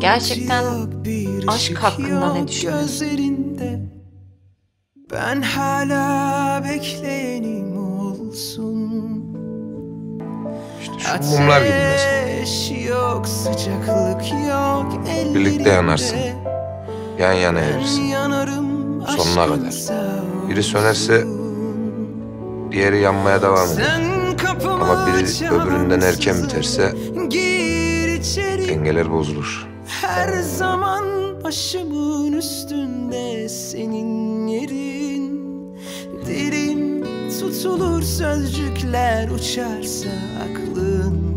Gerçekten aşk hakkında ne düşünüyorsun? Ben hala bekleyenim olsun İşte şu mumlar gibi mesela. Yok, sıcaklık yok ellerinde. Birlikte yanarsın. Yan yana erirsin. yanarım Sonuna kadar. Biri sönerse diğeri yanmaya devam eder. Ama biri öbüründen erken biterse dengeler bozulur. Her zaman başımın üstünde senin yerin. Dilim tutulur sözcükler uçarsa aklından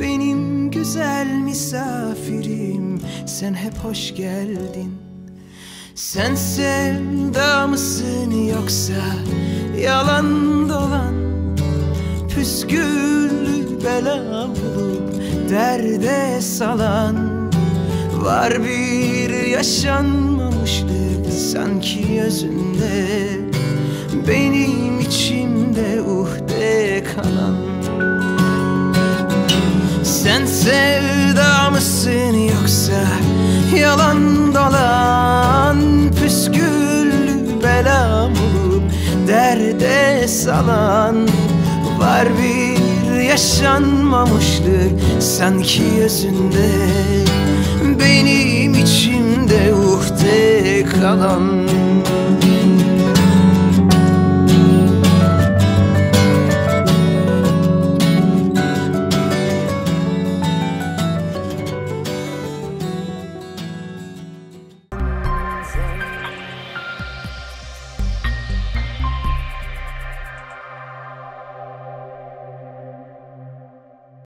Benim güzel misafirim sen hep hoş geldin. Sen sevda mısın yoksa yalan dolan? Püsküllü bela bulup derde salan Var bir yaşanmamışlık sanki özünde Benim içimde uhde kalan. Sen sevda mısın yoksa yalan dolan Püsküllü bela bulup derde salan Var bir yaşanmamışlık sanki özünde Benim içimde uhde kalan